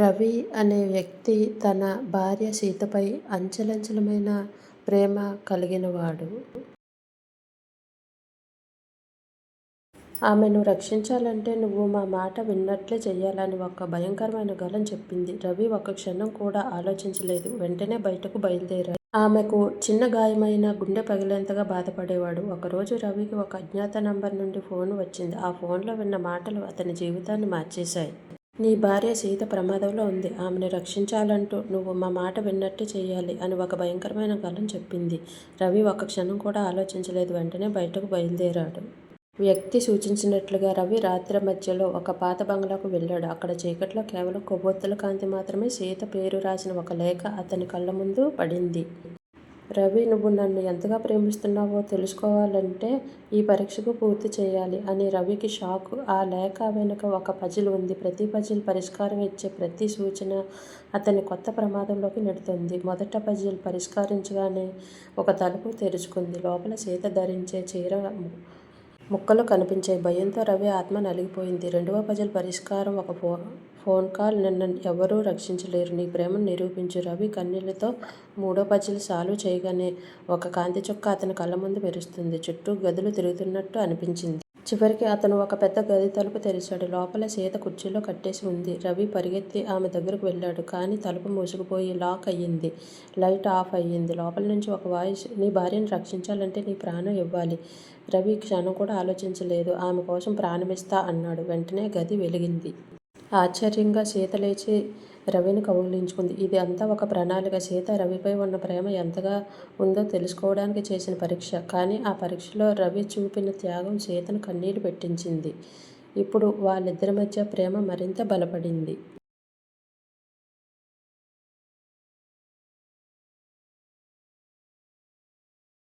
రవి అనే వ్యక్తి తన భార్య సీతపై అంచలంచలమైన ప్రేమ కలిగినవాడు. ఆమెను రక్షించాలంటే నువ్వు మా మాట విన్నట్లే చెయ్యాలని ఒక భయంకరమైన గలం చెప్పింది. రవి ఒక క్షణం కూడా ఆలోచించలేదు. వెంటనే బయటకు బయలుదేరాడు ఆమెకు చిన్న గాయమైన గుండె పగిలేంతగా బాధపడేవాడు. ఒకరోజు రవికి ఒక అజ్ఞాత నంబర్ నుండి ఫోన్ వచ్చింది. ఆ ఫోన్లో విన్న మాటలు అతని జీవితాన్ని మార్చేశాయి. నీ భార్య సీత ప్రమాదంలో ఉంది. ఆమెను రక్షించాలంటూ నువ్వు మా మాట విన్నట్టు చేయాలి అని ఒక భయంకరమైన గలం చెప్పింది. రవి ఒక్క క్షణం కూడా ఆలోచించలేదు. వెంటనే బయటకు బయలుదేరాడు వ్యక్తి సూచించినట్లుగా రవి రాత్రి మధ్యలో ఒక పాత బంగ్లాకు వెళ్ళాడు. అక్కడ చీకట్లో కేవలం కొవ్వొత్తుల కాంతి మాత్రమే. సీత పేరు రాసిన ఒక లేఖ అతని కళ్ళ ముందు పడింది. రవి నువ్వు నన్ను ఎంతగా ప్రేమిస్తున్నావో తెలుసుకోవాలంటే ఈ పరీక్షకు పూర్తి చేయాలి అని రవికి షాక్. ఆ లేఖ వెనుక ఒక పజిల్ ఉంది. ప్రతి పజిల్ పరిష్కారం ఇచ్చే ప్రతి సూచన అతన్ని కొత్త ప్రమాదంలోకి నెడుతుంది మొదట పజిల్ పరిష్కరించగానే ఒక తలుపు తెరుచుకుంది. లోపల సీత ధరించే చీర ముక్కలు కనిపించే భయంతో రవి ఆత్మ నలిగిపోయింది. రెండవ పజిల్ పరిష్కారం ఒక ఫో ఫోన్ కాల్ నిన్ను ఎవరూ రక్షించలేరు. నీ ప్రేమను నిరూపించు రవి కన్నీళ్ళతో మూడో పజిల్ సాల్వ్ చేయగానే ఒక కాంతిచుక్క అతని కళ్ళ ముందు మెరుస్తుంది. చుట్టూ గదులు తిరుగుతున్నట్టు అనిపించింది. చివరికి అతను ఒక పెద్ద గది తలుపు తెరిచాడు. లోపల సీత కుర్చీలో కట్టేసి ఉంది. రవి పరిగెత్తి ఆమె దగ్గరకు వెళ్ళాడు. కానీ తలుపు మూసుకుపోయి లాక్ అయింది. లైట్ ఆఫ్ అయింది. లోపల్నుంచి ఒక వాయిస్ నీ భార్యను రక్షించాలంటే నీ ప్రాణం ఇవ్వాలి. రవి క్షణం కూడా ఆలోచించలేదు. ఆమె కోసం ప్రాణమిస్తా అన్నాడు. వెంటనే గది వెలిగింది. ఆశ్చర్యంగా సీత లేచి రవిని కౌగిలించుకుంది. ఇది అంతా ఒక ప్రణాళిక. సీత రవిపై ఉన్న ప్రేమ ఎంతగా ఉందో తెలుసుకోవడానికి చేసిన పరీక్ష. కానీ ఆ పరీక్షలో రవి చూపిన త్యాగం సీతను కన్నీరు పెట్టించింది. ఇప్పుడు వాళ్ళిద్దరి మధ్య ప్రేమ మరింత బలపడింది.